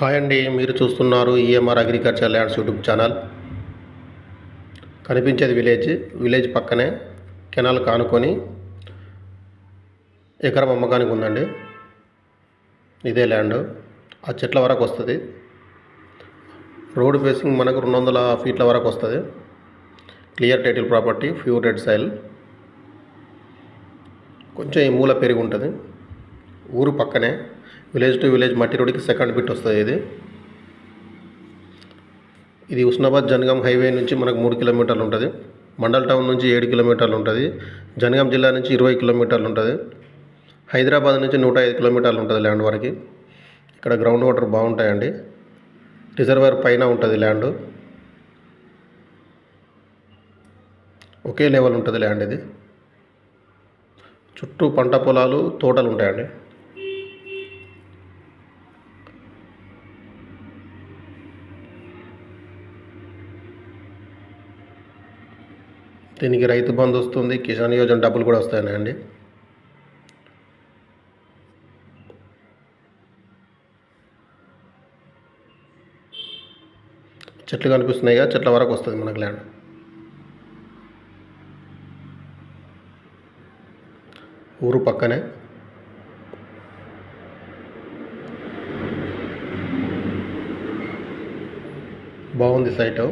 Hi అండి మీరు చూస్తున్నారు EMR agriculture lands YouTube channel. కనిపించేది విలేజ్ విలేజ్ పక్కనే కెనాల్ కానుకొని ఎకరం అమ్మకానికి ఉందండి. ఇదే ల్యాండ్ ఆ చెట్ల వరకు వస్తుంది. రోడ్ ఫేసింగ్ మనకు రెండు వందల ఫీట్ల వరకు వస్తుంది. Clear title property pure red soil కొంచెం ఈ మూల పెరిగి ఉంటుంది. ఊరు పక్కనే విలేజ్ టు విలేజ్ మట్టి రోడ్కి సెకండ్ బిట్ వస్తుంది ఇది. ఇది ఉస్నాబాద్ జనగాం హైవే నుంచి మనకు మూడు కిలోమీటర్లు ఉంటుంది. మండల్ టౌన్ నుంచి ఏడు కిలోమీటర్లు ఉంటుంది. జనగాం జిల్లా నుంచి ఇరవై కిలోమీటర్లు ఉంటుంది. హైదరాబాద్ నుంచి నూట ఐదు కిలోమీటర్లు ఉంటుంది ల్యాండ్ వరకు. ఇక్కడ గ్రౌండ్ వాటర్ బాగుంటాయండి. రిజర్వర్ పైన ఉంటుంది ల్యాండ్. ఒకే లెవెల్ ఉంటుంది ల్యాండ్ ఇది. చుట్టూ పంట పొలాలు తోటలు ఉంటాయండి. దీనికి రైతు బంధు వస్తుంది. కిసాన్ యోజన డబ్బులు కూడా వస్తాయండి. చెట్లు కనిపిస్తున్నాయిగా చెట్ల వరకు వస్తుంది మనకు ల్యాండ్ ఊరు పక్కనే. బాగుంది సైటు